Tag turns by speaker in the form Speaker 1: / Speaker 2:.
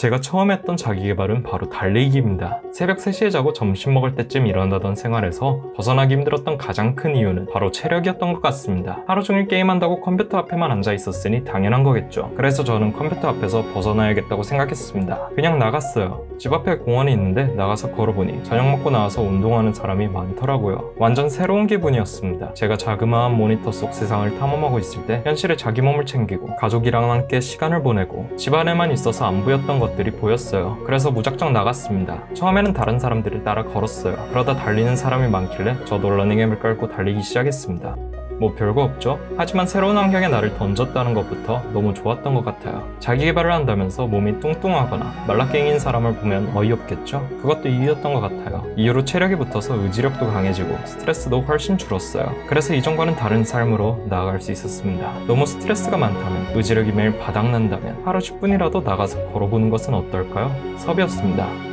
Speaker 1: 제가 처음 했던 자기개발은 바로 달리기입니다. 새벽 3시에 자고 점심 먹을 때쯤 일어나던 생활에서 벗어나기 힘들었던 가장 큰 이유는 바로 체력이었던 것 같습니다. 하루 종일 게임한다고 컴퓨터 앞에만 앉아 있었으니 당연한 거겠죠. 그래서 저는 컴퓨터 앞에서 벗어나야겠다고 생각했습니다. 그냥 나갔어요. 집 앞에 공원이 있는데 나가서 걸어보니 저녁 먹고 나와서 운동하는 사람이 많더라고요. 완전 새로운 기분이었습니다. 제가 자그마한 모니터 속 세상을 탐험하고 있을 때 현실에 자기 몸을 챙기고 가족이랑 함께 시간을 보내고 집 안에만 있어서 안 보였던 것 들이 보였어요. 그래서 무작정 나갔습니다. 처음에는 다른 사람들을 따라 걸었어요. 그러다 달리는 사람이 많길래 저도 러닝앱을 깔고 달리기 시작했습니다. 뭐 별거 없죠? 하지만 새로운 환경에 나를 던졌다는 것부터 너무 좋았던 것 같아요. 자기 개발을 한다면서 몸이 뚱뚱하거나 말라깽인 사람을 보면 어이없겠죠? 그것도 이유였던 것 같아요. 이후로 체력이 붙어서 의지력도 강해지고 스트레스도 훨씬 줄었어요. 그래서 이전과는 다른 삶으로 나아갈 수 있었습니다. 너무 스트레스가 많다면 의지력이 매일 바닥난다면 하루 10분이라도 나가서 걸어보는 것은 어떨까요? 섭이었습니다.